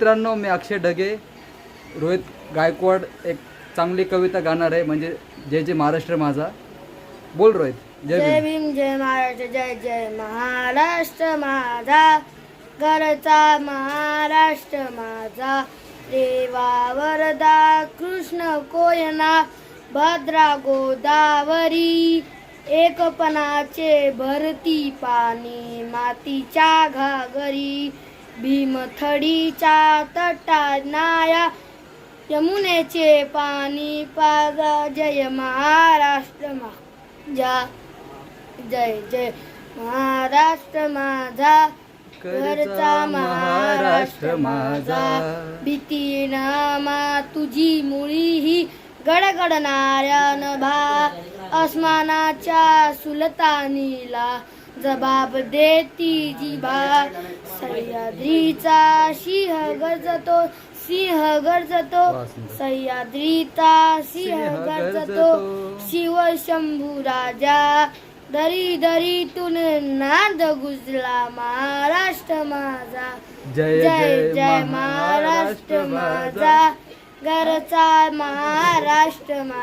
मित्रांनो मी अक्षय ढगे रोहित गायकवाड एक चांगली कविता गाणार आहे म्हणजे जय जय महाराष्ट्र माझा. बोल रोहित जय जय भीम. जय महाराष्ट्र जय जय महाराष्ट्र माझा. घरचा महाराष्ट्र माझा. रेवा वरदा कृष्ण कोयना भद्रा गोदावरी. एकपणाचे भरती पाणी मातीच्या घागरी. भीमथडीच्या तटानाया यमुनेचे पाणी पाजा. जय महाराष्ट्र माझा. जय जय महाराष्ट्र माझा. घरचा महाराष्ट्र माझा. भीती नामा तुझी मुळी ही गडगडणाऱ्या नभा अस्मानाच्या सुलतानीला जबाब देती जिभा सह्याद्रीचा सिंह गरजतो सिंह गरजतो. सह्याद्रीचा सिंह गरजतो. शिव शंभू राजा. दरी दरीतून नाद गुजला महाराष्ट्र माझा. जय जय जय महाराष्ट्र माझा. घरचा महाराष्ट्र माझा